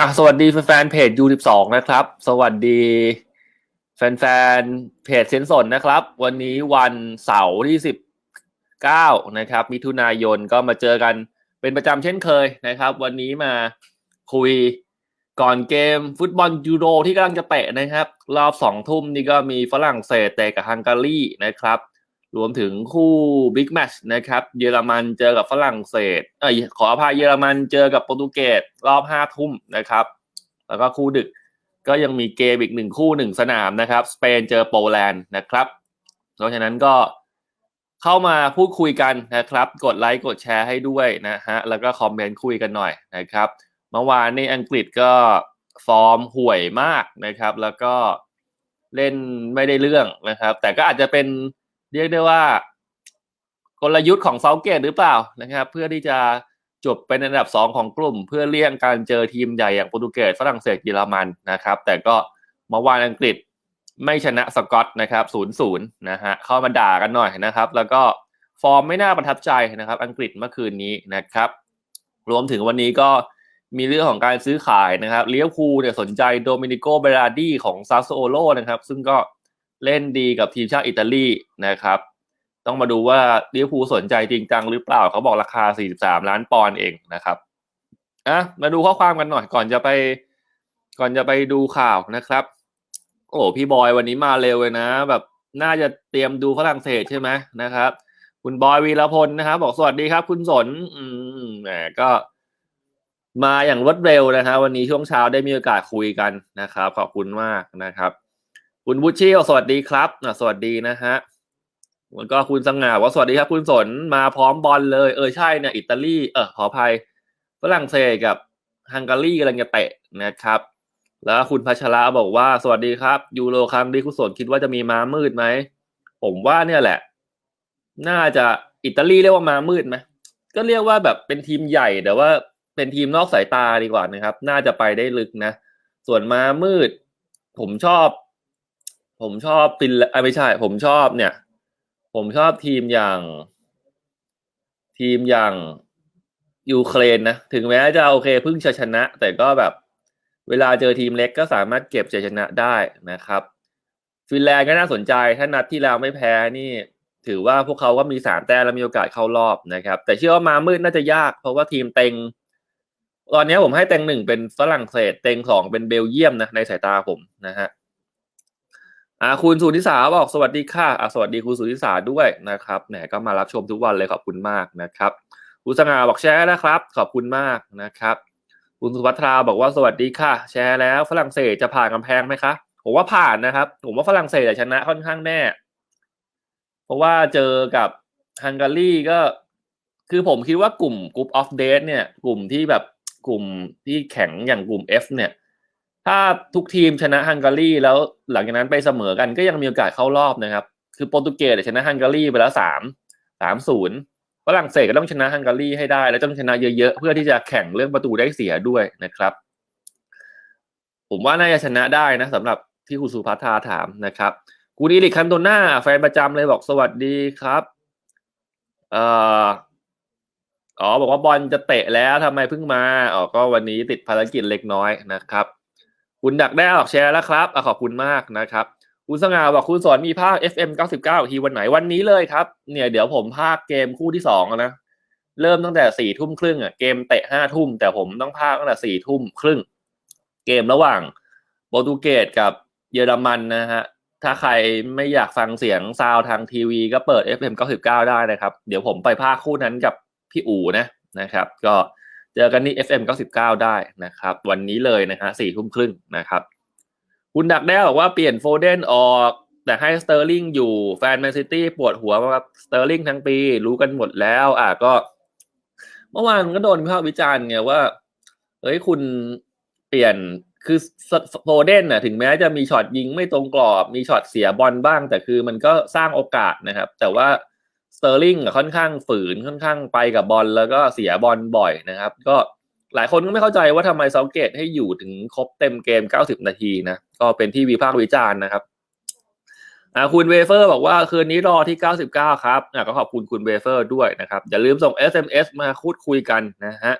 อะสวัสดีแฟนๆเพจ U12 นะครับ สวัสดีแฟนๆเพจเซนสนนะครับ วันนี้วันเสาร์ที่19นะครับ มิถุนายนก็มาเจอกันเป็นประจำเช่นเคยนะครับ วันนี้มาคุยก่อนเกมฟุตบอลยูโรที่กำลังจะเตะนะครับ รอบสองทุ่มนี่ก็มีฝรั่งเศสเตะกับฮังการีนะครับ รวมถึงคู่บิ๊กแมชนะครับ เยอรมันเจอกับฝรั่งเศสเอ้ยขออภัยเยอรมันเจอกับโปรตุเกสรอบห้าทุ่มนะครับ แล้วก็คู่ดึกก็ยังมีเกมอีกหนึ่งคู่หนึ่งสนามนะครับ สเปนเจอโปแลนด์นะครับเพราะฉะนั้นก็เข้ามาพูดคุยกันนะครับ กดไลค์กดแชร์ให้ด้วยนะฮะแล้วก็คอมเมนต์คุยกันหน่อยนะครับเมื่อวานในอังกฤษก็ฟอร์มห่วยมากนะครับ แล้วก็เล่นไม่ได้เรื่องนะครับ แต่ก็อาจจะเป็น เรียกได้ว่ากลยุทธ์ของเซาเกตหรือเปล่านะครับ เพื่อที่จะจบเป็นอันดับสองของกลุ่ม เพื่อเลี่ยงการเจอทีมใหญ่อย่างโปรตุเกสฝรั่งเศสเยอรมันนะครับ แต่ก็เมื่อวานอังกฤษไม่ชนะสกอตนะครับศูนย์ศูนย์นะฮะเข้ามาด่ากันหน่อยนะครับ แล้วก็ฟอร์มไม่น่าประทับใจนะครับ อังกฤษเมื่อคืนนี้นะครับ รวมถึงวันนี้ก็มีเรื่องของการซื้อขายนะครับเลี้ยวคูเนี่ยสนใจโดมินิโกเบราดีของซาโซโลนะครับ ซึ่งก็ เล่นดีกับทีมชาติอิตาลีนะครับ ต้องมาดูว่าลิเวอร์พูลสนใจจริงจังหรือเปล่าเขาบอกราคา 43 ล้านปอนด์เองนะครับอะมาดูข้อความกันหน่อยก่อนจะไป ก่อนจะไปดูข่าวนะครับ โอ้พี่บอยวันนี้มาเร็วเลยนะ แบบน่าจะเตรียมดูฝรั่งเศสใช่ไหมนะครับ คุณบอยวีรพลนะครับบอกสวัสดีครับ คุณสน อืมแหมก็มาอย่างรวดเร็วนะครับวันนี้ช่วงเช้าได้มีโอกาสคุยกันนะครับ ขอบคุณมากนะครับ คุณบุชิสวัสดีครับอะสวัสดีนะฮะแล้วก็คุณสง่าว่าสวัสดีครับ คุณสนมาพร้อมบอลเลย เออใช่เนี่ยอิตาลีเออขออภัยฝรั่งเศสกับฮังการีกำลังจะเตะนะครับ แล้วคุณพัชระบอกว่าสวัสดีครับยูโรครั้งนี้คุณสนคิดว่าจะมีม้ามืดไหมผมว่าเนี่ยแหละ น่าจะอิตาลีเรียกว่าม้ามืดไหมก็เรียกว่าแบบเป็นทีมใหญ่แต่ว่าเป็นทีมนอกสายตาดีกว่านะครับ น่าจะไปได้ลึกนะ ส่วนม้ามืด ผมชอบ ผมชอบฟินแลไม่ใช่ ผมชอบเนี่ย ผมชอบทีมอย่าง ทีมอย่างยูเครนนะ ถึงแม้จะโอเคเพิ่งชนะ แต่ก็แบบ เวลาเจอทีมเล็กก็สามารถเก็บชัยชนะได้นะครับ ฟินแลนด์ก็น่าสนใจ ถ้านัดที่แล้วไม่แพ้นี่ ถือว่าพวกเขาก็มีสามแต้มและมีโอกาสเข้ารอบนะครับ แต่เชื่อว่ามามืดน่าจะยาก เพราะว่าทีมเต็งตอนนี้ผมให้เต็งหนึ่งเป็นฝรั่งเศสเต็งสองเป็นเบลเยียมนะในสายตาผมนะฮะ อ่าคุณสุนิสาบอกสวัสดีค่ะอ่าสวัสดีคุณสุนิสาด้วยนะครับแหมก็มารับชมทุกวันเลยขอบคุณมากนะครับคุณสง่าบอกแชร์นะครับ ขอบคุณมากนะครับ คุณสุภัทราบอกว่าสวัสดีค่ะ แชร์แล้วฝรั่งเศสจะผ่านกำแพงไหมคะผมว่าผ่านนะครับ ผมว่าฝรั่งเศสชนะค่อนข้างแน่ เพราะว่าเจอกับฮังการีก็ คือผมคิดว่ากลุ่มกลุ่มออฟเดทเนี่ย กลุ่มที่แบบกลุ่มที่แข็งอย่างกลุ่ม F เนี่ย ถ้าทุกทีมชนะฮังการีแล้วหลังจากนั้นไปเสมอกันก็ยังมีโอกาสเข้ารอบนะครับ คือโปรตุเกสชนะฮังการีไปแล้วสามสามศูนย์ฝรั่งเศสก็ต้องชนะฮังการีให้ได้ และต้องชนะเยอะๆ เพื่อที่จะแข่งเรื่องประตูได้เสียด้วยนะครับ ผมว่าน่าจะชนะได้นะสำหรับที่คุณสุภัทาถามนะครับกูดีลิคันโตน่าแฟนประจำเลยบอกสวัสดีครับเอ่ออ๋อบอกว่าบอลจะเตะแล้วทำไมเพิ่งมาอ๋อก็วันนี้ติดภารกิจเล็กน้อยนะครับ คุณดักได้ออกแชร์แล้วครับอขอบคุณมากนะครับคุณสง่าบอกคุณสอนมีภาค FM 99ทีวันไหนวันนี้เลยครับ เนี่ยเดี๋ยวผมภาคเกมคู่ที่สองนะเริ่มตั้งแต่สี่ทุ่มครึ่งอะเกมเตะห้าทุ่มแต่ผมต้องภาคตั้งแต่สี่ทุ่มครึ่ง เกมระหว่างโปรตุเกสกับเยอรมันนะฮะถ้าใครไม่อยากฟังเสียงซาวทางทีวี ก็เปิด FM 99ได้นะครับ เดี๋ยวผมไปภาคคู่นั้นกับพี่อู๋นะนะครับ ก็ เจอกันที่ FM 99 ได้นะครับ วันนี้เลยนะฮะสี่ทุ่มครึ่งนะครับ คุณดักแด้บอกว่าเปลี่ยนโฟเดนออก แต่ให้สเตอร์ลิงอยู่แฟนแมนซิตี้ปวดหัวว่าสเตอร์ลิงทั้งปี รู้กันหมดแล้ว อะก็ เมื่อวานก็โดนวิพากษ์วิจารณ์ไงว่าเฮ้ยคุณเปลี่ยนคือโฟเดนน่ะถึงแม้จะมีช็อตยิงไม่ตรงกรอบ มีช็อตเสียบอลบ้าง แต่คือมันก็สร้างโอกาสนะครับ แต่ว่า สเตอร์ลิงค่อนข้างฝืนค่อนข้างไปกับบอลแล้วก็เสียบอลบ่อยนะครับ ก็หลายคนก็ไม่เข้าใจว่าทำไมเซาเกตให้อยู่ถึงครบเต็มเกม 90 นาทีนะก็เป็นที่วิพากษ์วิจารณ์นะครับคุณเวเฟอร์บอกว่าคืนนี้รอที่ 99 ครับก็ขอบคุณคุณเวเฟอร์ด้วยนะครับ อย่าลืมส่ง SMS มาคูดคุยกันนะฮะ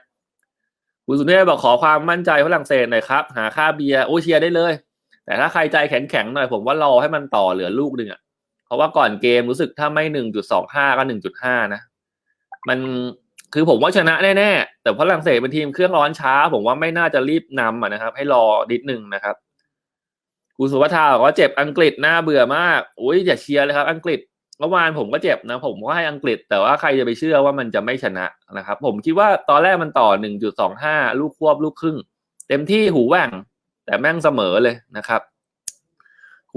คุณสุเนศบอกขอความมั่นใจฝรั่งเศสหน่อยครับ หาค่าเบียร์โอเชียได้เลย แต่ถ้าใครใจแข็งๆหน่อยผมว่ารอให้มันต่อเหลือลูกหนึ่งอะ เพราะว่าก่อนเกมรู้สึกถ้าไม่หนึ่งจุดสองห้าก็หนึ่งจุดห้านะ มันคือผมว่าชนะแน่ๆ แต่ฝรั่งเศสเป็นทีมเครื่องร้อนช้า ผมว่าไม่น่าจะรีบนำนะครับ ให้รอนิดนึงนะครับคุณสุวัฒนาบอกว่าเจ็บอังกฤษน่าเบื่อมากอุ้ยอย่าเชียร์เลยครับ อังกฤษเมื่อวานผมก็เจ็บนะ ผมก็ให้อังกฤษ แต่ว่าใครจะไปเชื่อว่ามันจะไม่ชนะนะครับ ผมคิดว่าตอนแรกมันต่อหนึ่งจุดสองห้าลูกควบลูกครึ่ง เต็มที่หูแหว่งแต่แม่งเสมอเลยนะครับ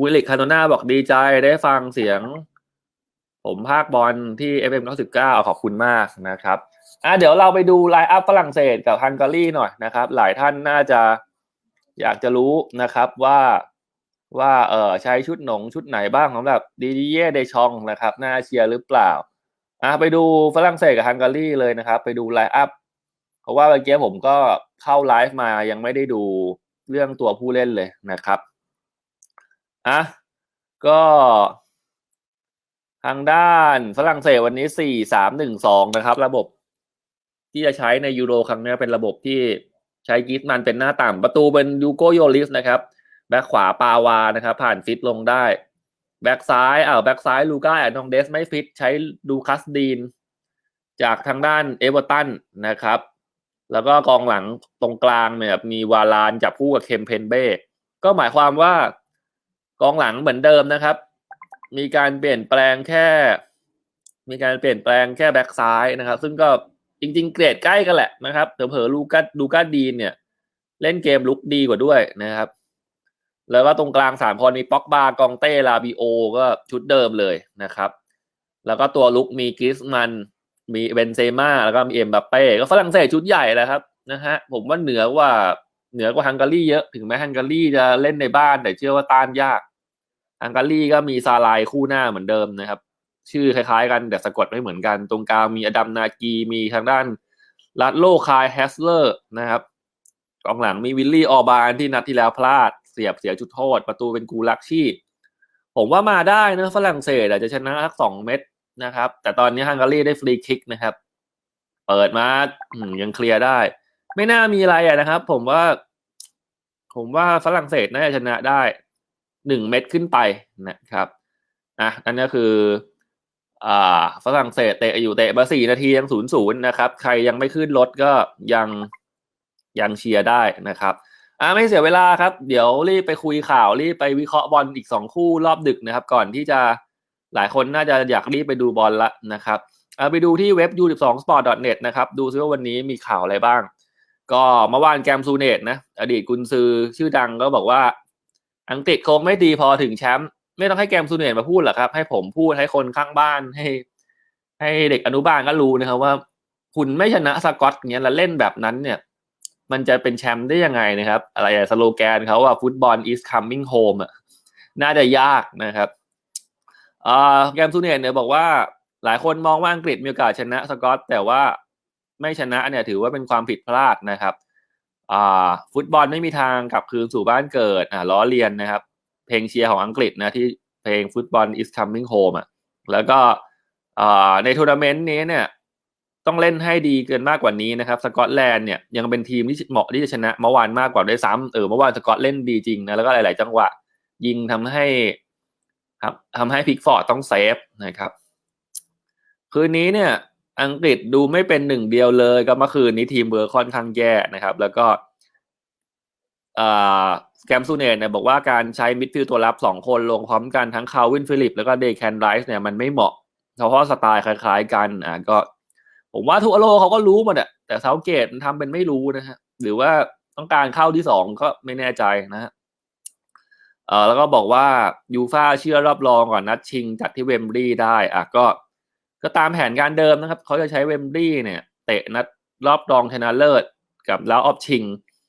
คุยลิกคาโนนาบอกดีใจได้ฟังเสียง ผมภาคบอลที่ FM 99ขอบคุณมากนะครับอะเดี๋ยวเราไปดูไลน์อัพฝรั่งเศสกับฮังการีหน่อยนะครับ หลายท่านน่าจะอยากจะรู้นะครับว่าว่าเออใช้ชุดหนงชุดไหนบ้างสำหรับดีดีเย่เดชองนะครับน่าเชียร์หรือเปล่าอะไปดูฝรั่งเศสกับฮังการีเลยนะครับ ไปดูไลน์อัพเพราะว่าเมื่อกี้ผมก็เข้าไลฟ์มายังไม่ได้ดูเรื่องตัวผู้เล่นเลยนะครับะก็ทางด้านฝรั่งเศสวันนี้สี่สามหนึ่งสองนะครับ ระบบที่จะใช้ในยูโรครั้งนี้เป็นระบบที่ใช้กิฟมันเป็นหน้าต่ำประตูเป็นยูโกโยลิสนะครับแบ็คขวาปาวานะครับ ผ่านฟิตลงได้ แบ็คซ้ายอ้าวแบ็คซ้ายลูก้าแอนทองเดสไม่ฟิตใช้ดูคัสดีน จากทางด้านเอเวอร์ตันนะครับ แล้วก็กองหลังตรงกลางเนี่ยมีวาลานจับคู่กับเคมเพนเบ้ก็หมายความว่า กองหลังเหมือนเดิมนะครับ มีการเปลี่ยนแปลงแค่ มีการเปลี่ยนแปลงแค่แบ็กซ้ายนะครับ ซึ่งก็จริง ๆ เกรดใกล้กันแหละนะครับเผลอๆลูกัสลูกัสดีนเนี่ย เล่นเกมลุกดีกว่าด้วยนะครับ แล้วก็ตรงกลางสามคนมีป็อกบา กองเต้ ลาบิโอ ก็ชุดเดิมเลยนะครับ แล้วก็ตัวลุกมีกริสมัน มีเบนเซม่า แล้วก็มีเอ็มบัปเป้ ก็ฝรั่งเศสชุดใหญ่แหละครับนะฮะ ผมว่าเหนือกว่าเหนือกว่าฮังการีเยอะ ถึงแม้ฮังการีจะเล่นในบ้าน แต่เชื่อว่าต้านยาก ฮังการีก็มีซาลายคู่หน้าเหมือนเดิมนะครับ ชื่อคล้ายๆกันแต่สะกดไม่เหมือนกัน ตรงกลางมีอดัมนากีมีทางด้านลัดโลคายแฮสเลอร์นะครับกองหลังมีวิลลี่ออบานที่นัดที่แล้วพลาด เสียบเสียจุดโทษ ประตูเป็นกูลักชี่ ผมว่ามาได้นะฝรั่งเศสอาจจะชนะสักสองเม็ดนะครับ แต่ตอนนี้ฮังการีได้ฟรีคิกนะครับ เปิดมายังเคลียร์ได้ ไม่น่ามีอะไระนะครับ ผมว่า ผมว่าฝรั่งเศสน่าจะชนะได้ หนึ่งเม็ดขึ้นไปนะครับอะนั่นก็คืออ่าฝรั่งเศสเตะอยู่เตะมาสี่นาทียังศูนย์ศูนย์นะครับ ใครยังไม่ขึ้นรถก็ยังยังเชียร์ได้นะครับอ่าไม่เสียเวลาครับ เดี๋ยวรีบไปคุยข่าวรีบไปวิเคราะห์บอลอีกสองคู่รอบดึกนะครับ ก่อนที่จะหลายคนน่าจะอยากรีบไปดูบอลละนะครับอ่าไปดูที่เว็บ u12sport.net นะครับ ดูซิว่าวันนี้มีข่าวอะไรบ้าง ก็เมื่อวานแกมซูเนตนะ อดีตกุนซือชื่อดังก็บอกว่า อังกฤษคงไม่ดีพอถึงแชมป์ไม่ต้องให้แกมซูเนตมาพูดหรอกครับ ให้ผมพูดให้คนข้างบ้านให้ ให้เด็กอนุบาลก็รู้นะครับว่า คุณไม่ชนะสกอตเงี้ยแล้วเล่นแบบนั้นเนี่ย มันจะเป็นแชมป์ได้ยังไงนะครับ อะไรสโลแกนเขาว่าฟุตบอล is coming home อะน่าจะยากนะครับอ่าแกมซูเนตเนี่ยบอกว่าหลายคนมองว่าอังกฤษมีโอกาสชนะสกอตแต่ว่าไม่ชนะเนี่ยถือว่าเป็นความผิดพลาดนะครับ อ่าฟุตบอลไม่มีทางกลับคืนสู่บ้านเกิดอ่าล้อเลียนนะครับ เพลงเชียร์ของอังกฤษนะที่เพลงฟุตบอล is coming home อะแล้วก็อ่าในทัวร์นาเมนต์นี้เนี่ยต้องเล่นให้ดีเกินมากกว่านี้นะครับสกอตแลนด์เนี่ยยังเป็นทีมที่เหมาะที่จะชนะเมื่อวานมากกว่าด้วยซ้ำเออเมื่อวานสกอตเล่นดีจริงนะแล้วก็หลาย ๆ จังหวะยิงทำให้ครับทำให้พิกฟอร์ดต้องเซฟนะครับ คืนนี้เนี่ย อังกฤษดูไม่เป็นหนึ่งเดียวเลย ก็เมื่อคืนนี้ทีมเบอร์ค่อนข้างแย่นะครับ แล้วก็แกมซูเนตเนี่ยบอกว่าการใช้มิดฟิลด์ตัวรับสองคนลงพร้อมกันทั้งคาวินฟิลิป แล้วก็เดย์แคนไรส์เนี่ยมันไม่เหมาะ เพราะสไตล์คล้ายๆกันอ่าก็ ผมว่าทุกโลเขาก็รู้หมดอะแต่เซาเกตทำเป็นไม่รู้นะฮะหรือว่าต้องการเข้าที่สองก็ไม่แน่ใจนะฮะเออแล้วก็บอกว่ายูฟาเชื่อรอบรองก่อนนัดชิงจัดที่เวมบลีได้อะก็ ก็ตามแผนการเดิมนะครับ เขาจะใช้เวมบลีย์เนี่ยเตะนัดรอบรองชนะเลิศกับแล้วออฟชิง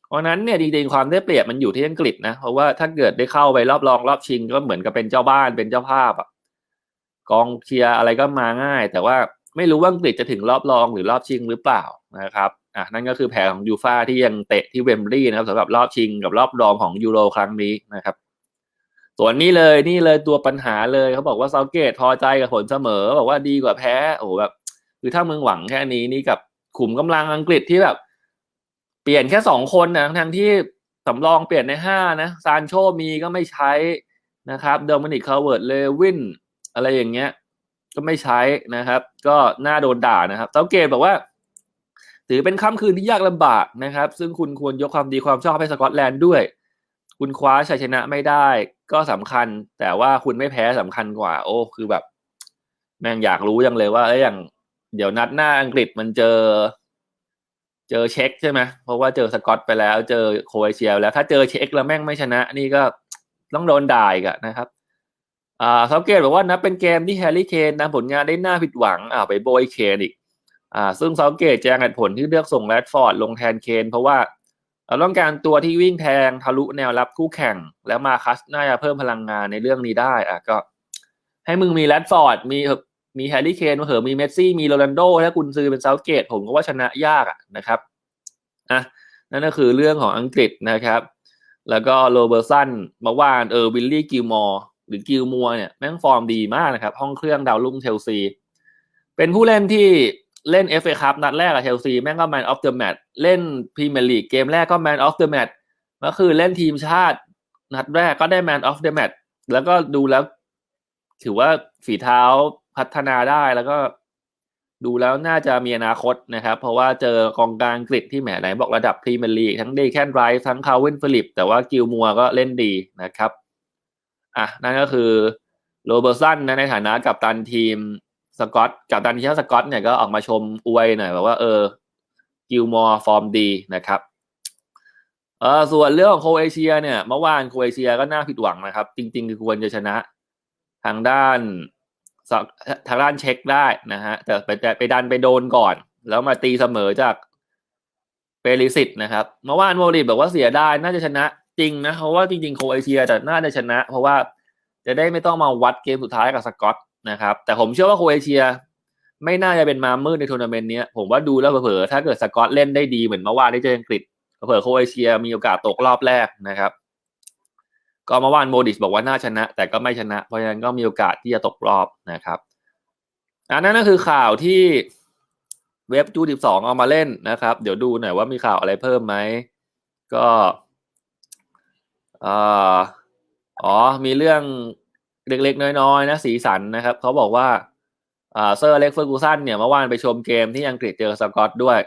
เพราะนั้นเนี่ยจริงๆความได้เปรียบมันอยู่ที่อังกฤษนะ เพราะว่าถ้าเกิดได้เข้าไปรอบรองรอบชิง ก็เหมือนกับเป็นเจ้าบ้านเป็นเจ้าภาพอะกองเชียร์อะไรก็มาง่าย แต่ว่าไม่รู้ว่าอังกฤษจะถึงรอบรองหรือรอบชิงหรือเปล่านะครับอะนั่นก็คือแผนของยูฟาที่ยังเตะที่เวมบลีย์นะครับสำหรับรอบชิงกับรอบรองของยูโรครั้งนี้นะครับ ส่วนนี้เลยนี่เลยตัวปัญหาเลยเขาบอกว่าเซาเกตพอใจกับผลเสมอ บอกว่าดีกว่าแพ้โอ้แบบคือถ้ามึงหวังแค่นี้นี่กับขุมกำลังอังกฤษที่แบบ เปลี่ยนแค่สองคนนะทั้งที่สำรองเปลี่ยนในห้านะซานโชมีก็ไม่ใช้นะครับเดอร์มินิกคาเวิร์ดเลวินอะไรอย่างเงี้ย ก็ไม่ใช้นะครับ ก็น่าโดนด่านะครับเซาเกตบอกว่า ถือเป็นค่ำคืนที่ยากลำบากนะครับ ซึ่งคุณควรยกความดีความชอบให้สกอตแลนด์ด้วย คุณคว้าชัยชนะไม่ได้ก็สำคัญ แต่ว่าคุณไม่แพ้สำคัญกว่า โอ้คือแบบ แม่งอยากรู้ยังเลยว่าเอ้ยอย่าง เดี๋ยวนัดหน้าอังกฤษมันเจอ เจอเช็คใช่ไหมเพราะว่าเจอสกอตไปแล้ว เจอโคเอเชียแล้วถ้าเจอเช็คแล้วแม่งไม่ชนะ นี่ก็ต้องโดนด่าอีกนะครับอ่าเซาเกตบอกว่านับเป็นเกมที่แฮร์รี่เคนนำผลงานได้หน่าผิดหวังอ่าไปโบยเคนอีกอ่าซึ่งเซาเกตแจ้งเหตุผลที่เลือกส่งแรดฟอร์ดลงแทนเคนเพราะว่า เราต้องการตัวที่วิ่งแทงทะลุแนวรับคู่แข่ง แล้วมาคัสน่าจะเพิ่มพลังงานในเรื่องนี้ได้อะก็ ให้มึงมีแรดฟอร์ดมีมีแฮร์รี่เคนเหอมีเมสซี่มีโรนัลโดถ้าคุณซื้อเป็นเซาเกต ผมก็ว่าชนะยากอะนะครับอะนั่นก็คือเรื่องของอังกฤษนะครับ แล้วก็โรเบอร์สันมาวานเออวิลลี่กิลมอร์หรือกิลมัวเนี่ยแม่งฟอร์มดีมากนะครับ ห้องเครื่องดาวรุ่งเชลซี เป็นผู้เล่นที่ เล่น FA คัพนัดแรกกับเชลซีแม่งก็ Man of the Match เล่นพรีเมียร์ลีกเกมแรกก็ Man of the Match ก็คือเล่นทีมชาติ นัดแรกก็ได้ Man of the Match แล้วก็ดูแล้ว ถือว่าฝีเท้าพัฒนาได้แล้วก็ดูแล้วน่าจะมีอนาคตนะครับ เพราะว่าเจอกองกลางกฤษที่แหมไหนบอกระดับพรีเมียร์ลีกทั้งเดย์แคนไรส์ทั้งคาร์วินฟิลิป แต่ว่ากิลมัวก็เล่นดีนะครับ อะ นั่นก็คือโรเบอร์สันนะในฐานะกับตันทีม สกอตกับตันทีมสกอตเนี่ยก็ออกมาชมอวยหน่อยแบบว่าเออกิลมัวฟอร์มดีนะครับเออส่วนเรื่องของโคเอเชียเนี่ยเมื่อวานโคเอเชียก็น่าผิดหวังนะครับ จริง ๆ คือควรจะชนะทางด้านทางด้านเช็คได้นะฮะแต่ไปไปดันไปโดนก่อน แล้วมาตีเสมอจากเปริสิตนะครับเมื่อวานโมริบอกว่าเสียได้น่าจะชนะจริงนะเพราะว่าจริงๆโคเอเชียแต่น่าจะชนะ เพราะว่าจะได้ไม่ต้องมาวัดเกมสุดท้ายกับสกอต นะครับ แต่ผมเชื่อว่าโครเอเชีย ไม่น่าจะเป็นมามืดในทัวร์นาเมนต์นี้ผมว่าดูแล้วเผลอๆถ้าเกิดสกอตเล่นได้ดีเหมือนเมื่อวานได้เจออังกฤษเผลอโครเอเชียมีโอกาสตกรอบแรกนะครับ ก็เมื่อวานโมดิชบอกว่าน่าชนะ แต่ก็ไม่ชนะ เพราะฉะนั้นก็มีโอกาสที่จะตกรอบนะครับอันนั้นก็คือข่าวที่เว็บจูดิบสองเอามาเล่นนะครับ เดี๋ยวดูหน่อยว่ามีข่าวอะไรเพิ่มไหมก็อ๋อมีเรื่อง เล็กๆ น้อยๆนะสีสันนะครับเขาบอกว่าเซอร์เล็กเฟอร์กูสันเนี่ยเมื่อวานไปชมเกมที่อังกฤษเจอสกอตด้วย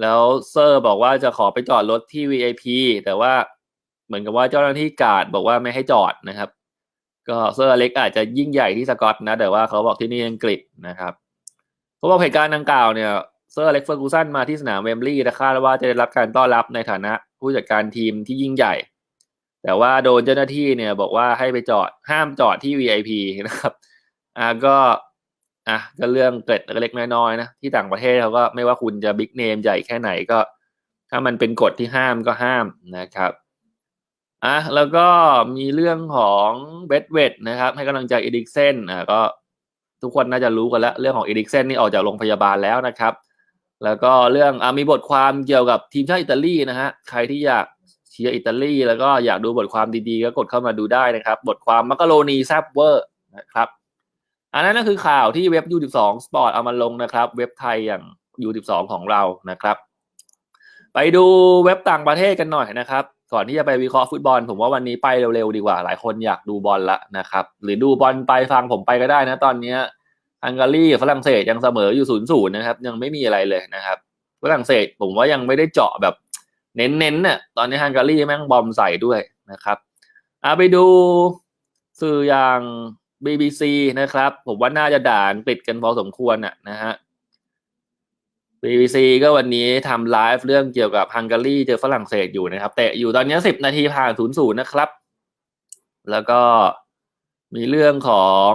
แล้วเซอร์บอกว่าจะขอไปจอดรถที่ VIP แต่ว่าเหมือนกับว่าเจ้าหน้าที่การ์ดบอกว่าไม่ให้จอดนะครับ ก็เซอร์เล็กอาจจะยิ่งใหญ่ที่สกอตนะ แต่ว่าเขาบอกที่นี่อังกฤษนะครับเขาบอกเหตุการณ์ดังกล่าวเนี่ยเซอร์เล็กเฟอร์กูสันมาที่สนามเวมบลีย์แต่คาดว่าจะได้รับการต้อนรับในฐานะผู้จัดการทีมที่ยิ่งใหญ่ แต่ว่าโดนเจ้าหน้าที่เนี่ยบอกว่าให้ไปจอดห้ามจอดที่ VIP นะครับอ่าก็อะก็เรื่องเกิดเล็กน้อยๆนะที่ต่างประเทศเขาก็ไม่ว่าคุณจะบิ๊กเนมใหญ่แค่ไหนก็ ถ้ามันเป็นกฎที่ห้ามก็ห้ามนะครับอะแล้วก็มีเรื่องของเบดเวดนะครับ ให้กำลังใจอีดิกเซนอะก็ทุกคนน่าจะรู้กันแล้ว เรื่องของอีดิกเซนนี่ออกจากโรงพยาบาลแล้วนะครับ แล้วก็เรื่องอะมีบทความเกี่ยวกับทีมชาติอิตาลีนะฮะใครที่อยาก ชียร์อิตาลีแล้วก็อยากดูบทความดีๆ ก็กดเข้ามาดูได้นะครับ บทความมักกะโรนีแซบเวอร์นะครับ อันนั้นก็คือข่าวที่เว็บ U12 Sport เอามาลงนะครับ เว็บไทยอย่าง U12 ของเรานะครับ ไปดูเว็บต่างประเทศกันหน่อยนะครับ ก่อนที่จะไปวิเคราะห์ฟุตบอล ผมว่าวันนี้ไปเร็วๆดีกว่า หลายคนอยากดูบอลละนะครับ หรือดูบอลไปฟังผมไปก็ได้นะตอนนี้ฮังการีฝรั่งเศสยังเสมออยู่ศูนย์ศูนย์นะครับ ยังไม่มีอะไรเลยนะครับฝรั่งเศสผมว่ายังไม่ได้เจาะแบบ เน้นๆเนี่ยตอนนี้ฮังการีแม่งบอมใส่ด้วยนะครับเอาไปดูสื่ออย่าง BBC นะครับ ผมว่าน่าจะด่านปิดกันพอสมควรน่ะนะฮะ BBC ก็วันนี้ทำไลฟ์เรื่องเกี่ยวกับฮังการีเจอฝรั่งเศสอยู่นะครับ เตะอยู่ตอนนี้สิบนาทีผ่านศูนย์ศูนย์นะครับ แล้วก็มีเรื่องของ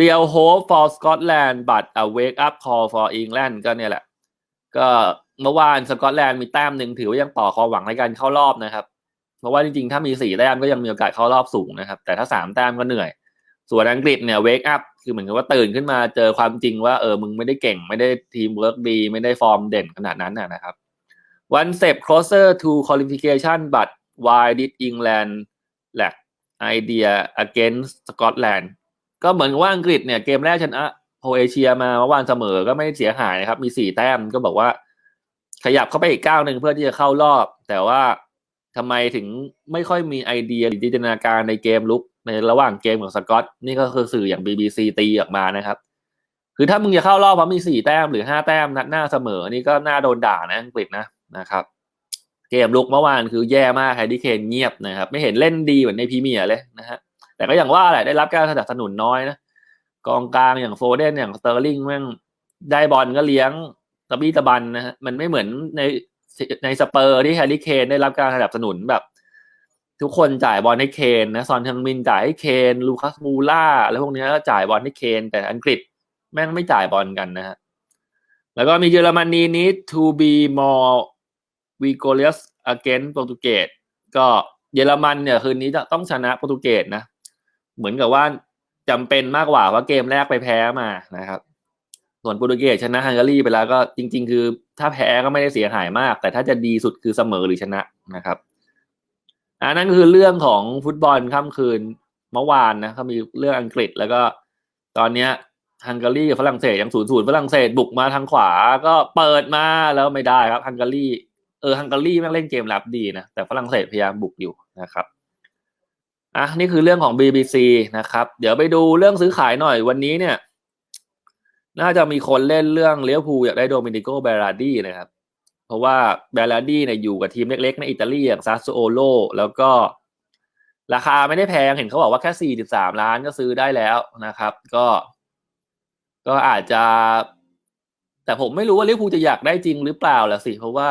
Real Hope for Scotland but a wake up call for England ก็เนี่ยแหละ ก็ เมื่อวานสกอตแลนด์มีแต้มหนึ่งถือว่ายังต่อความหวังในการเข้ารอบนะครับ เพราะว่าจริงๆ ถ้ามีสี่แต้มก็ยังมีโอกาสเข้ารอบสูงนะครับ แต่ถ้าสามแต้มก็เหนื่อย ส่วนอังกฤษเนี่ยเวกอัพคือเหมือนกับว่าตื่นขึ้นมาเจอความจริงว่าเออมึงไม่ได้เก่งไม่ได้ทีมเวิร์กดีไม่ได้ฟอร์มเด่นขนาดนั้นนะครับ one step closer to qualification but why did England lack idea against Scotland ก็เหมือนว่าอังกฤษเนี่ยเกมแรกชนะโครเอเชียมาเมื่อวานเสมอก็ไม่เสียหายนะครับ มีสี่แต้มก็บอกว่า ขยับเข้าไปอีกก้าวหนึ่งเพื่อที่จะเข้ารอบ แต่ว่าทำไมถึงไม่ค่อยมีไอเดียหรือจินตนาการในเกมลุกในระหว่างเกมของสกอตนี่ก็คือสื่ออย่าง BBC ตีออกมานะครับ คือถ้ามึงจะเข้ารอบเพราะมีสี่แต้มหรือห้าแต้มนัดหน้าเสมอ นี่ก็น่าโดนด่านะอังกฤษนะนะครับเกมลุกเมื่อวานคือแย่มากแฮร์รี่เคนเงียบนะครับ ไม่เห็นเล่นดีเหมือนในพรีเมียร์เลยนะฮะแต่ก็อย่างว่าแหละได้รับการสนับสนุนน้อยนะกองกลางอย่างโฟเดนอย่างสเตอร์ลิงแม่งได้บอลก็เลี้ยง ตะบี้ตะบันนะฮะมันไม่เหมือนในในสเปอร์ที่แฮร์รี่เคนได้รับการสนับสนุนแบบ ทุกคนจ่ายบอลให้เคนนะซอนเทงมินจ่ายให้เคนลูคัสมูล่าแล้วพวกนี้จ่ายบอลให้เคนแต่อังกฤษแม่งไม่จ่ายบอลกันนะฮะแล้วก็มีเยอรมนีนี้ to be more vigorous against โปรตุเกสก็เยอรมันเนี่ยคืนนี้จะต้องชนะโปรตุเกสนะ เหมือนกับว่าจำเป็นมากกว่าว่าเกมแรกไปแพ้มานะครับ ส่วนโปรตุเกสชนะฮังการีไปแล้วก็จริง ๆ คือ ถ้าแพ้ก็ไม่ได้เสียหายมาก แต่ถ้าจะดีสุดคือเสมอหรือชนะนะครับอันนั้นคือเรื่องของฟุตบอลค่ำคืนเมื่อวานนะเขามีเรื่องอังกฤษแล้วก็ ตอนเนี้ยฮังการีกับฝรั่งเศสยังศูนย์ศูนย์ฝรั่งเศสบุกมาทางขวาก็เปิดมาแล้วไม่ได้ครับฮังการีเออฮังการีแม่งเล่นเกมรับดีนะแต่ฝรั่งเศสพยายามบุกอยู่นะครับอะนี่คือเรื่องของ BBC นะครับ เดี๋ยวไปดูเรื่องซื้อขายหน่อยวันนี้เนี่ย น่าจะมีคนเล่นเรื่องเลี้ยวภูอยากได้โดมินิโกเบราดีนะครับ เพราะว่าเบราดีเนี่ยอยู่กับทีมเล็กๆ ในอิตาลีอย่างซาสโอโลแล้วก็ราคาไม่ได้แพงเห็นเขาบอกว่าแค่ 43 ล้านก็ซื้อได้แล้วนะครับ ก็ ก็อาจจะ แต่ผมไม่รู้ว่าเลิเวอร์พูจะอยากได้จริงหรือเปล่าล่ะสิ เพราะว่า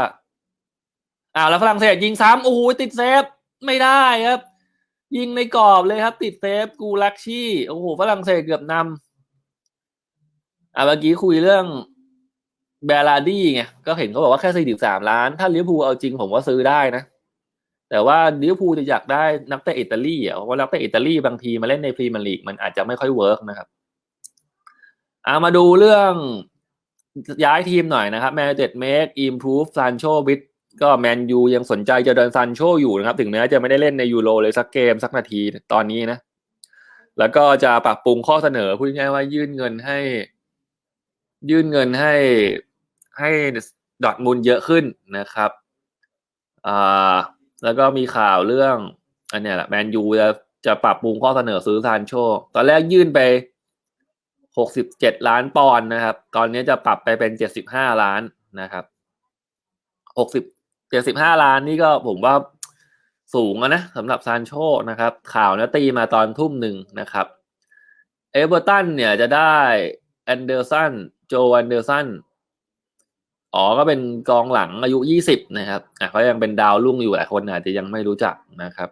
อ้าวแล้วฝรั่งเศสยิงซ้ำโอ้โหติดเซฟไม่ได้ครับ ยิงในกรอบเลยครับ ติดเซฟกูลักชี่โอ้โหฝรั่งเศสเกือบนำ อะเมื่อกี้คุยเรื่องเบลาดี้ไงก็เห็นเขาบอกว่าแค่สี่สิบสามล้าน ถ้าลิเวอร์พูลเอาจริงผมว่าซื้อได้นะ แต่ว่าลิเวอร์พูลจะอยากได้นักเตะอิตาลีอะเพราะว่านักเตะอิตาลีบางทีมาเล่นในพรีเมียร์ลีกมันอาจจะไม่ค่อยเวิร์กนะครับเอามาดูเรื่องย้ายทีมหน่อยนะครับแมนเจ็ดเมกอิมพูฟซานโชวิดก็แมนยูยังสนใจจะเดินซันโชอยู่นะครับ ถึงแม้จะไม่ได้เล่นในยูโรเลยสักเกมสักนาทีตอนนี้นะ แล้วก็จะปรับปรุงข้อเสนอพูดง่ายว่ายื่นเงินให้ ยื่นเงินให้ให้ดอทมุลเยอะขึ้นนะครับอ่าแล้วก็มีข่าวเรื่อง อันเนี้ยแหละแมนยูจะจะปรับปรุงข้อเสนอซื้อซานโช ตอนแรกยื่นไปหกสิบเจ็ดล้านปอนด์นะครับ ตอนนี้จะปรับไปเป็นเจ็ดสิบห้าล้านนะครับหกสิบเจ็ดสิบห้าล้านนี่ก็ผมว่าสูงนะสำหรับซานโชนะครับ ข่าวนะตีมาตอนทุ่มหนึ่งนะครับ เอเวอร์ตันเนี่ยจะได้แอนเดอร์สันโจแอนเดอร์สันอ๋อก็เป็นกองหลังอายุยี่สิบนะครับอะเขายังเป็นดาวรุ่งอยู่หลายคนอาจจะยังไม่รู้จักนะครับ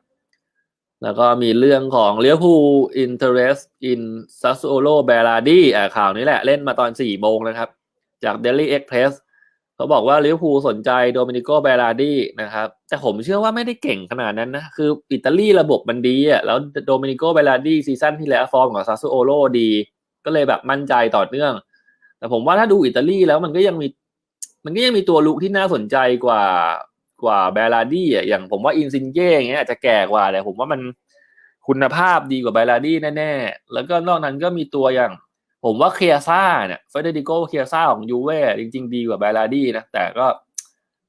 แล้วก็มีเรื่องของเลี้ยวภูอินเทอร์เรสอินซัสโอโลเบลาดีอะข่าวนี้แหละเล่นมาตอนสี่โมงนะครับ จาก Daily Express เขาบอกว่าลิเวอร์พูลสนใจโดมินิโกเบลาดีนะครับ แต่ผมเชื่อว่าไม่ได้เก่งขนาดนั้นนะ คืออิตาลีระบบมันดีอะแล้วโดมินิโกเบลาดีซีซั่นที่แล้วฟอร์มของซาซูโอโลดี ก็เลยแบบมั่นใจต่อเนื่อง แต่ผมว่าถ้าดูอิตาลีแล้วมันก็ยังมี มันก็ยังมีตัวลุกที่น่าสนใจกว่ากว่าเบลาดีอะอย่างผมว่าอินซินเย่อย่างเงี้ยอาจจะแก่กว่าแต่ผมว่ามันคุณภาพดีกว่าเบลาดีแน่ๆ แล้วก็นอกนั้นก็มีตัวอย่าง ผมว่าเคียซ่าเนี่ยเฟเดริโกเคียซ่าของยูเว่จริงๆ ดีกว่าไบลาดี้นะแต่ก็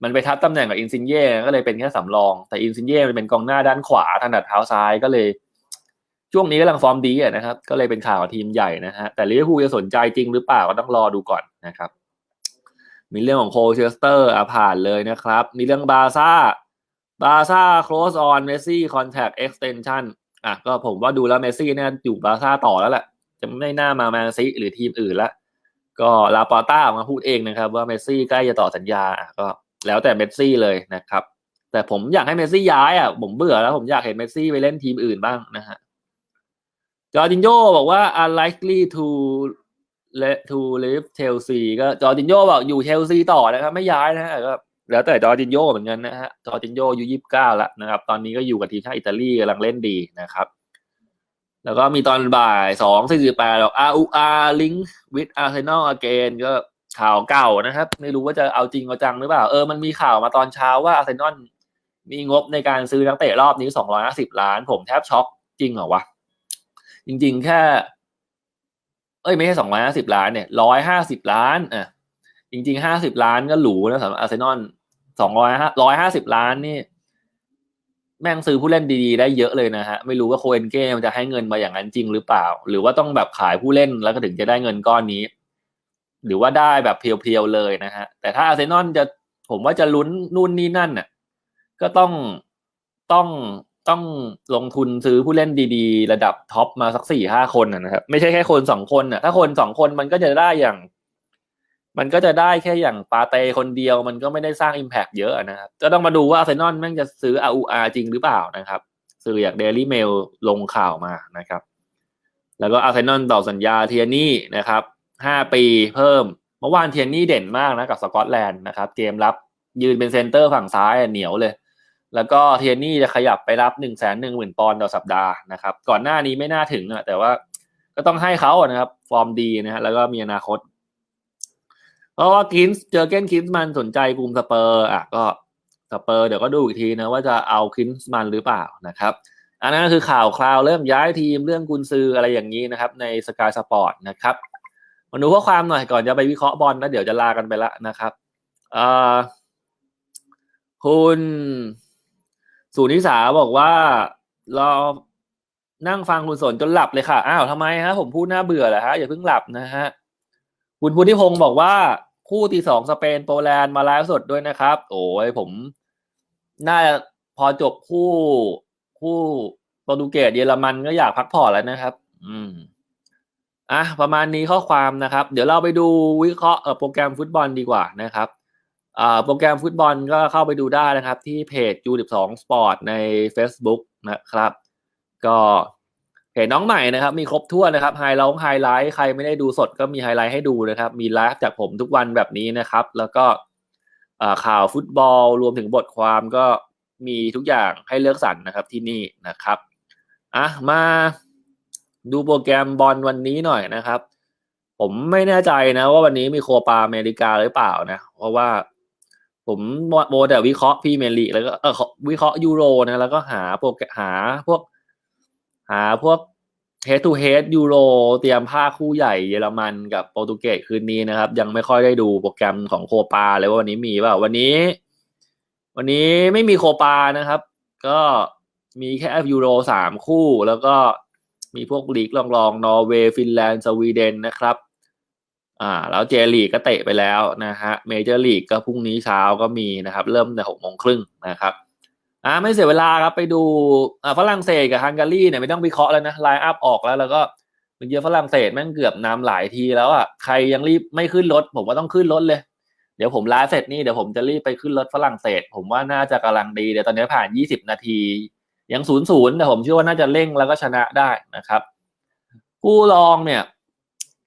มันไปทับตำแหน่งกับอินซินเย่ก็เลยเป็นแค่สำรอง แต่อินซินเย่มันเป็นกองหน้าด้านขวาถนัดเท้าซ้ายก็เลย ช่วงนี้กำลังฟอร์มดีนะครับ ก็เลยเป็นข่าวทีมใหญ่นะฮะ แต่ลิเวอร์พูลจะสนใจจริงหรือเปล่าก็ต้องรอดูก่อนนะครับ มีเรื่องของโคเชสเตอร์อะผ่านเลยนะครับ มีเรื่องบาซ่า บาซ่า close on Messi contract extension อะก็ผมว่าดูแล้วเมสซี่เนี่ยอยู่บาซ่าต่อแล้วแหละจะไม่น่ามาแมนซีหรือทีมอื่นละก็ลาปอต้ามาพูดเองนะครับ ว่าเมสซี่ใกล้จะต่อสัญญาก็แล้วแต่เมสซี่เลยนะครับ แต่ผมอยากให้เมสซี่ย้ายอะผมเบื่อแล้วผมอยากเห็นเมสซี่ไปเล่นทีมอื่นบ้างนะฮะ จอร์จินโยบอกว่า unlikely to let to leave Chelsea ก็จอร์จินโยบอกอยู่เชลซีต่อนะครับไม่ย้ายนะฮะก็แล้วแต่จอร์จินโยเหมือนกันนะฮะจอร์จินโยอายุยี่สิบเก้าแล้วนะครับ ตอนนี้ก็อยู่กับทีมชาติอิตาลีกำลังเล่นดีนะครับ แล้วก็มีตอนบ่ายสองสี่สิบแปดบอก RUR link with Arsenal again ก็ข่าวเก่านะครับ ไม่รู้ว่าจะเอาจริงเอาจังหรือเปล่า เออมันมีข่าวมาตอนเช้าว่าอาร์เซนอลมีงบในการซื้อนักเตะรอบนี้สองร้อยห้าสิบล้าน ผมแทบช็อกจริงเหรอวะ จริง ๆ แค่ เอ้ย ไม่ใช่สองร้อยห้าสิบล้านเนี่ยร้อยห้าสิบล้านอะจริงๆห้าสิบล้านก็หรูนะสำหรับอาร์เซนอลสองร้อยร้อยห้าสิบล้านนี่ แม่งซื้อผู้เล่นดีๆ ได้เยอะเลยนะฮะ ไม่รู้ว่าโคเอนเก้มันจะให้เงินมาอย่างนั้นจริงหรือเปล่า หรือว่าต้องแบบขายผู้เล่นแล้วก็ถึงจะได้เงินก้อนนี้ หรือว่าได้แบบเพียวๆเลยนะฮะ แต่ถ้าอาร์เซนอลจะผมว่าจะลุ้นนู่นนี่นั่นน่ะ ก็ต้องต้อง ต้องลงทุนซื้อผู้เล่นดีๆ ระดับท็อปมาสักสี่ห้าคนนะครับไม่ใช่แค่คนสองคนน่ะถ้าคนสองคนมันก็จะได้อย่าง มันก็จะได้แค่อย่างปาเตคนเดียว มันก็ไม่ได้สร้างอิมแพกเยอะนะครับก็ต้องมาดูว่าอาเซนอลแม่งจะซื้อ RUR จริงหรือเปล่านะครับ สื่ออย่างเดลี่เมลลงข่าวมานะครับ แล้วก็อาร์เซนอลต่อสัญญาเทียนี่นะครับห้าปีเพิ่มเมื่อวานเทียนี่เด่นมากนะกับสกอตแลนด์นะครับ เกมรับยืนเป็นเซนเตอร์ฝั่งซ้ายเหนียวเลย แล้วก็เทียนี่จะขยับไปรับหนึ่งแสนหนึ่งหมื่นปอนด์ต่อสัปดาห์นะครับ ก่อนหน้านี้ไม่น่าถึงอะแต่ว่าก็ต้องให้เขาอะนะครับ ฟอร์มดีนะฮะแล้วก็มีอนาคตเพราะว่ากินส์เจอเกนกินส์มันสนใจกลุ่มสเปอร์อะก็สเปอร์เดี๋ยวก็ดูอีกทีนะว่าจะเอาคินส์มันหรือเปล่านะครับอันนั้นก็คือข่าวคราวเริ่มย้ายทีมเรื่องกุนซืออะไรอย่างนี้นะครับ ในสกายสปอร์ตนะครับมาดูข้อความหน่อยก่อนจะไปวิเคราะห์บอลนะเดี๋ยวจะลากันไปละนะครับอ่อคุณ สุนิสาบอกว่าเรานั่งฟังคุณสนจนหลับเลยค่ะ อ้าวทำไมฮะ ผมพูดน่าเบื่อเหรอฮะ อย่าเพิ่งหลับนะฮะ คุณพุทธิพงศ์บอกว่า คู่ที่สองสเปนโปแลนด์มาไลฟ์สดด้วยนะครับ โอ้ยผม น่าพอจบคู่คู่โปรตุเกสเยอรมันก็อยากพักผ่อนแล้วนะครับ อืมอะประมาณนี้ข้อความนะครับ เดี๋ยวเราไปดูวิเคราะห์โปรแกรมฟุตบอลดีกว่านะครับ โปรแกรมฟุตบอลก็เข้าไปดูได้นะครับ ที่เพจ U12 Sport ใน Facebook นะครับ ก็เพจน้องใหม่นะครับ มีครบถ้วนนะครับไฮไลท์ไฮไลท์ใครไม่ได้ดูสดก็มีไฮไลท์ให้ดูนะครับ มีไลฟ์จากผมทุกวันแบบนี้นะครับ แล้วก็ข่าวฟุตบอลรวมถึงบทความก็มีทุกอย่างให้เลือกสรรนะครับที่นี่นะครับอะมาดูโปรแกรมบอลวันนี้หน่อยนะครับ ผมไม่แน่ใจนะว่าวันนี้มีโคปาอเมริกาหรือเปล่านะ เพราะว่า ผมโมแต่วิเคราะห์พรีเมลีกแล้วก็เออวิเคราะห์ยูโรนะแล้วก็หาโปรแกรมหาพวก หาพวก head to head ยูโรเตรียมผ้าคู่ใหญ่เยอรมันกับโปรตุเกสคืนนี้นะครับ ยังไม่ค่อยได้ดูโปรแกรมของโคปาเลยว่าวันนี้มีเปล่าวันนี้ วันนี้ไม่มีโคปานะครับ ก็มีแค่ยูโรสามคู่แล้วก็มีพวกลีกรองรองนอร์เวย์ฟินแลนด์สวีเดนนะครับ อ่าแล้วเจลีกก็เตะไปแล้วนะฮะเมเจอร์ลีกก็พรุ่งนี้เช้าก็มีนะครับ เริ่มแต่หกโมงครึ่งนะครับอ่าไม่เสียเวลาครับไปดูอ่าฝรั่งเศสกับฮังการีเนี่ยไม่ต้องวิเคราะห์แล้วนะไลน์อัพออกแล้วแล้วก็เมื่อกี้ฝรั่งเศสแม่งเกือบนำหลายทีแล้วอะใครยังรีบไม่ขึ้นรถ ผมว่าต้องขึ้นรถเลย เดี๋ยวผมไลฟ์เสร็จนี่เดี๋ยวผมจะรีบไปขึ้นรถฝรั่งเศส ผมว่าน่าจะกำลังดีเดี๋ยวตอนนี้ผ่าน 20 นาที ยังศูนย์ศูนย์แต่ผมเชื่อว่าน่าจะเร่งแล้วก็ชนะได้นะครับ กู้รองเนี่ย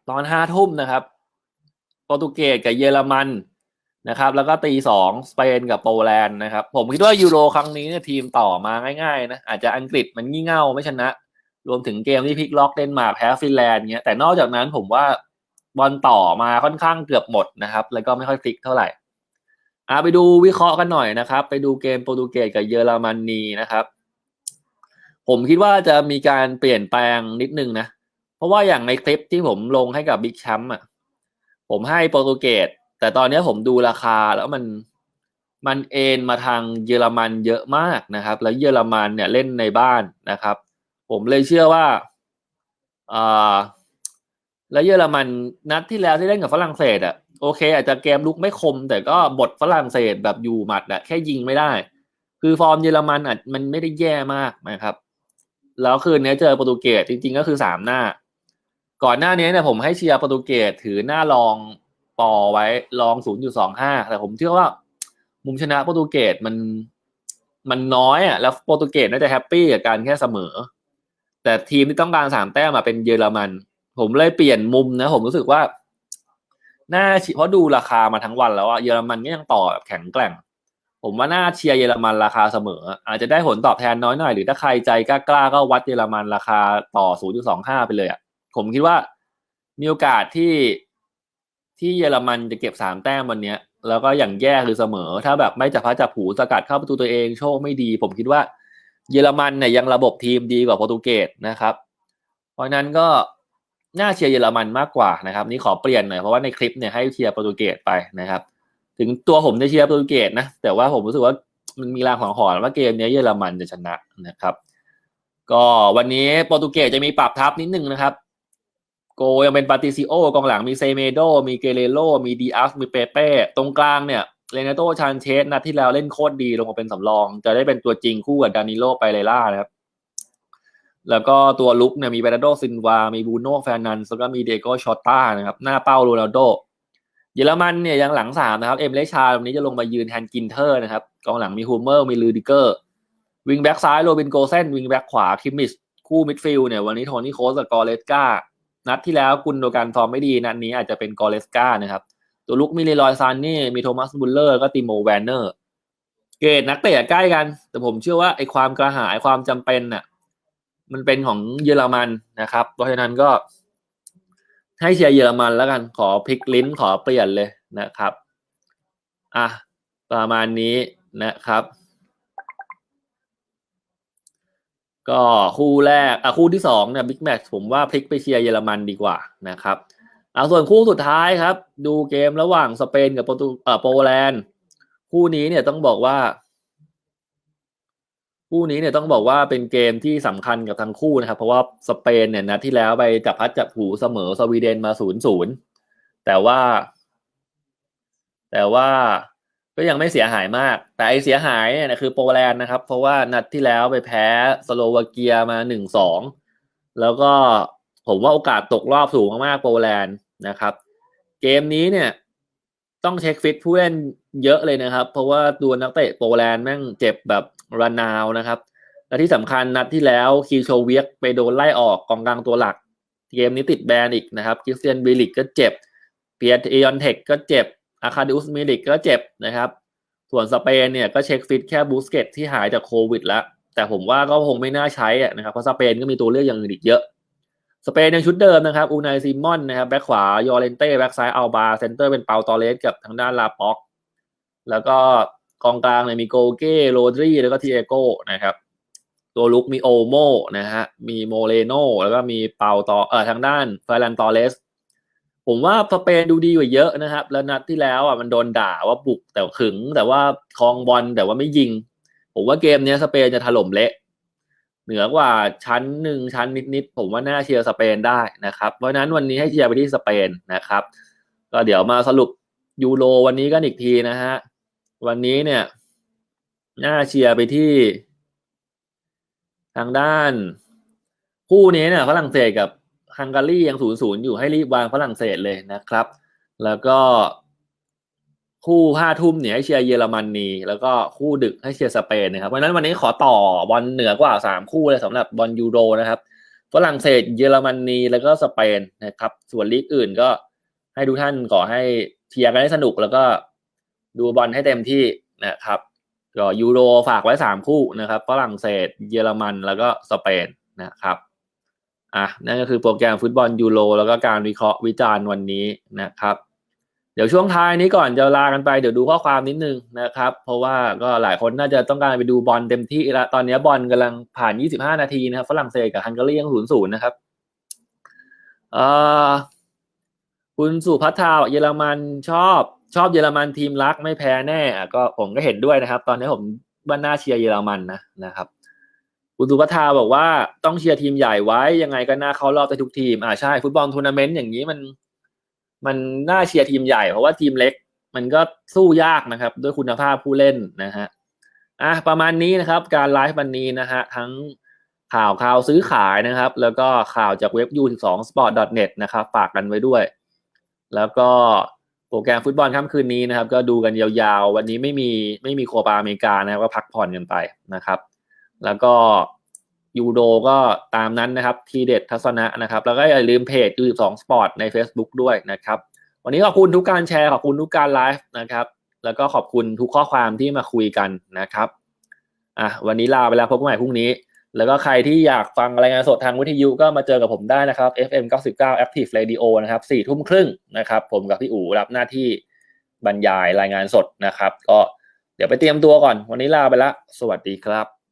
ตอนห้าทุ่มนะครับ โปรตุเกสกับเยอรมันนะครับ แล้วก็ตีสองสเปนกับโปแลนด์นะครับ ผมคิดว่ายูโรครั้งนี้เนี่ยทีมต่อมาง่ายๆนะอาจจะอังกฤษมันงี่เง่าไม่ชนะ รวมถึงเกมที่พลิกล็อกเดนมาร์กแพ้ฟินแลนด์เงี้ยแต่นอกจากนั้นผมว่าบอลต่อมาค่อนข้างเกือบหมดนะครับ แล้วก็ไม่ค่อยพลิกเท่าไหร่อาไปดูวิเคราะห์กันหน่อยนะครับ ไปดูเกมโปรตุเกสกับเยอรมนีนะครับ ผมคิดว่าจะมีการเปลี่ยนแปลงนิดนึงนะ เพราะว่าอย่างในคลิปที่ผมลงให้กับบิ๊กแชมป์อะ ผมให้โปรตุเกสแต่ตอนนี้ผมดูราคาแล้วมันมันเอ็นมาทางเยอรมันเยอะมากนะครับ แล้วเยอรมันเนี่ยเล่นในบ้านนะครับ ผมเลยเชื่อว่าอ่าแล้วเยอรมันนัดที่แล้วที่เล่นกับฝรั่งเศสอะโอเค อาจจะเกมลุกไม่คม แต่ก็บทฝรั่งเศสแบบอยู่หมัดอะแค่ยิงไม่ได้ คือฟอร์มเยอรมันอาจมันไม่ได้แย่มากนะครับ แล้วคืนนี้เจอโปรตุเกสจริงๆก็คือสามหน้า ก่อนหน้านี้เนี่ยผมให้เชียร์โปรตุเกสถือหน้ารองปอไว้รอง 0.25 แต่ผมเชื่อว่า มุมชนะโปรตุเกสมันมันน้อยอะแล้วโปรตุเกสน่าจะแฮปปี้กับการแค่เสมอ แต่ทีมที่ต้องการสามแต้มมาเป็นเยอรมัน ผมเลยเปลี่ยนมุมนะ ผมรู้สึกว่าน่าเพราะดูราคามาทั้งวันแล้วอะเยอรมันก็ยังต่อแบบแข็งแกร่ง ผมว่าน่าเชียร์เยอรมันราคาเสมอ อาจจะได้ผลตอบแทนน้อยหน่อยหรือถ้าใครใจกล้าๆก็วัดเยอรมันราคาต่อ 0.25 ไปเลยอะ ผมคิดว่ามีโอกาสที่ที่เยอรมันจะเก็บสามแต้มวันเนี้ย แล้วก็อย่างแย่คือเสมอ ถ้าแบบไม่จับพระจับผูสกัดเข้าประตูตัวเองโชคไม่ดี ผมคิดว่า เยอรมันเนี่ยยังระบบทีมดีกว่าโปรตุเกสนะครับ เพราะนั้นก็น่าเชียร์เยอรมันมากกว่านะครับ นี่ขอเปลี่ยนหน่อยเพราะว่าในคลิปเนี่ยให้เชียร์โปรตุเกสไปนะครับ ถึงตัวผมจะเชียร์โปรตุเกสนะแต่ว่าผมรู้สึกว่ามันมีรางของหอนว่าเกมนี้เยอรมันจะชนะนะครับ ก็วันนี้โปรตุเกสจะมีปรับทับนิดนึงนะครับ โกยังเป็นปาติซิโอกองหลังมีเซเมโด มีเกเรโล มีดีอาสมีเปเป้ ตรงกลางเนี่ยเรนโตชานเชสนัดที่แล้วเล่นโคตรดีลงมาเป็นสำรอง จะได้เป็นตัวจริงคู่กับดานิโลไปเลล่านะครับ แล้วก็ตัวลุกเนี่ยมีเบรโดซินวา มีบูโน่แฟนันแล้วก็มีเดโกชอตตานะครับ หน้าเป้าโรนัลโด เยอรมันเนี่ยยังหลังสามนะครับ เอ็มเลชาวันนี้จะลงมายืนแทนกินเทอร์นะครับ กองหลังมีฮูเมอร์ มีลูดิเกอร์ วิงแบ็กซ้ายโรบินโกเซน วิงแบ็กขวาคิมมิสคู่มิดฟิลด์เนี่ยวันนี้โทนี่โคสกับกอเลสกา นัดที่แล้วกุนโดการฟอร์มไม่ดีนัดนี้อาจจะเป็นกอเลสกานะครับ ตัวลุกมีเลรอยซานนี่มีโทมัสบุลเลอร์ก็ติโมแวนเนอร์เกรดนักเตะใกล้กัน แต่ผมเชื่อว่าไอความกระหายความจำเป็นน่ะ มันเป็นของเยอรมันนะครับ เพราะฉะนั้นก็ให้เชียร์เยอรมันแล้วกันขอพลิกลิ้นขอเปลี่ยนเลยนะครับ อะ ประมาณนี้นะครับ ก็คู่แรกอะคู่ที่สองเนี่ยบิ๊กแมตช์ผมว่าพลิกไปเชียร์เยอรมันดีกว่านะครับอะส่วนคู่สุดท้ายครับ ดูเกมระหว่างสเปนกับโปรตุเอ่อโปแลนด์คู่นี้เนี่ยต้องบอกว่า คู่นี้เนี่ยต้องบอกว่าเป็นเกมที่สำคัญกับทั้งคู่นะครับ เพราะว่าสเปนเนี่ยนะที่แล้วไปจับพัดจับผูเสมอสวีเดนมาศูนย์ศูนย์แต่ว่า แต่ว่า ก็ยังไม่เสียหายมาก แต่ไอเสียหายเนี่ยคือโปแลนด์นะครับ เพราะว่านัดที่แล้วไปแพ้สโลวาเกียมาหนึ่งสองแล้วก็ผมว่าโอกาสตกรอบสูงมากๆโปแลนด์นะครับ เกมนี้เนี่ยต้องเช็คฟิตผู้เล่นเยอะเลยนะครับ เพราะว่าตัวนักเตะโปแลนด์แม่งเจ็บแบบระนาวนะครับ และที่สำคัญนัดที่แล้วคีโชเวียกไปโดนไล่ออกกองกลางตัวหลัก เกมนี้ติดแบนอีกนะครับคริสเตียนบิลิกก็เจ็บเปียร์เอยอนเทคก็เจ็บ อาคาดิอุสมิลิกก็เจ็บนะครับ ส่วนสเปนเนี่ยก็เช็คฟิตแค่บูสเกตที่หายจากโควิดแล้ว แต่ผมว่าก็คงไม่น่าใช้อะนะครับ เพราะสเปนก็มีตัวเลือกอย่างอื่นอีกเยอะ สเปนยังชุดเดิมนะครับอูนายซิมอนนะครับแบ็คขวายอร์เรนเต้แบ็คซ้ายอัลบาเซนเตอร์เป็นเปาตอเลสกับทางด้านลาป็อก แล้วก็กองกลางเนี่ยมีโกเก้โรดรีแล้วก็ทีเอโก้นะครับตัวลุกมีโอโมนะฮะ มีโมเลโนแล้วก็มีเปาตอเอ่อทางด้านเฟรนตอเลส ผมว่าสเปนดูดีกว่าเยอะนะครับ แล้วนัดที่แล้วอะมันโดนด่าว่าบุกแต่ขึง แต่ว่าคลองบอลแต่ว่าไม่ยิง ผมว่าเกมนี้สเปนจะถล่มเละ เหนือกว่าชั้นหนึ่งชั้นนิดๆผมว่าน่าเชียร์สเปนได้นะครับ เพราะนั้นวันนี้ให้เชียร์ไปที่สเปนนะครับ ก็เดี๋ยวมาสรุปยูโรวันนี้กันอีกทีนะฮะวันนี้เนี่ยน่าเชียร์ไปที่ ทางด้าน คู่นี้เนี่ยฝรั่งเศสกับ ฮังการียังศูนย์ศูนย์อยู่ให้รีบวางฝรั่งเศสเลยนะครับ แล้วก็คู่ห้าทุ่มเนี่ยให้เชียร์เยอรมนีแล้วก็คู่ดึกให้เชียร์สเปนนะครับเพราะนั้นวันนี้ขอต่อบอลเหนือกว่าสามคู่เลยสำหรับบอลยูโรนะครับฝรั่งเศสเยอรมนีแล้วก็สเปนนะครับ ส่วนลีกอื่นก็ให้ทุกท่านขอให้เชียร์กันให้สนุกแล้วก็ดูบอลให้เต็มที่นะครับก็ยูโรฝากไว้สามคู่นะครับฝรั่งเศสเยอรมันแล้วก็สเปนนะครับ อะนั่นก็คือโปรแกรมฟุตบอลยูโรแล้วก็การวิเคราะห์วิจารณ์วันนี้นะครับ เดี๋ยวช่วงท้ายนี้ก่อนจะลากันไปเดี๋ยวดูข้อความนิดนึงนะครับ เพราะว่าก็หลายคนน่าจะต้องการไปดูบอลเต็มที่แล้วตอนนี้บอลกำลังผ่าน 25 นาทีนะครับฝรั่งเศสกับฮังการียังศูนย์ศูนย์นะครับอ่อคุณสุพัฒนาเยอรมันชอบชอบเยอรมันทีมรักไม่แพ้แน่ก็ผมก็เห็นด้วยนะครับ ตอนนี้ผมบ้านหน้าเชียร์เยอรมันนะนะครับ คุณสุพัฒนาบอกว่าต้องเชียร์ทีมใหญ่ไว้ยังไงก็น่าเข้ารอบได้ทุกทีม อ่าใช่ ฟุตบอลทัวร์นาเมนต์อย่างนี้มัน มันน่าเชียร์ทีมใหญ่เพราะว่าทีมเล็ก มันก็สู้ยากนะครับ ด้วยคุณภาพผู้เล่นนะฮะอะประมาณนี้นะครับ การไลฟ์วันนี้นะฮะทั้งข่าวข่าวซื้อขายนะครับ แล้วก็ข่าวจากเว็บ u12sport.net นะครับ ฝากกันไว้ด้วย แล้วก็โปรแกรมฟุตบอลค่ำคืนนี้นะครับ ก็ดูกันยาวๆ วันนี้ไม่มีไม่มีโคปาอเมริกานะครับก็พักผ่อนกันไปนะครับ แล้วก็ยูโดก็ตามนั้นนะครับ ทีเด็ดทัศนะนะครับ แล้วก็อย่าลืมเพจ U12 Sport ใน Facebook ด้วยนะครับ วันนี้ขอบคุณทุกการแชร์ ขอบคุณทุกการไลฟ์นะครับ แล้วก็ขอบคุณทุกข้อความที่มาคุยกันนะครับอะวันนี้ลาไปแล้วพบกันใหม่พรุ่งนี้ แล้วก็ใครที่อยากฟังรายงานสดทางวิทยุก็มาเจอกับผมได้นะครับ FM 99 Active Radio นะครับสี่ทุ่มครึ่งนะครับ ผมกับพี่อู๋รับหน้าที่บรรยายรายงานสดนะครับ ก็เดี๋ยวไปเตรียมตัวก่อน วันนี้ลาไปละสวัสดีครับ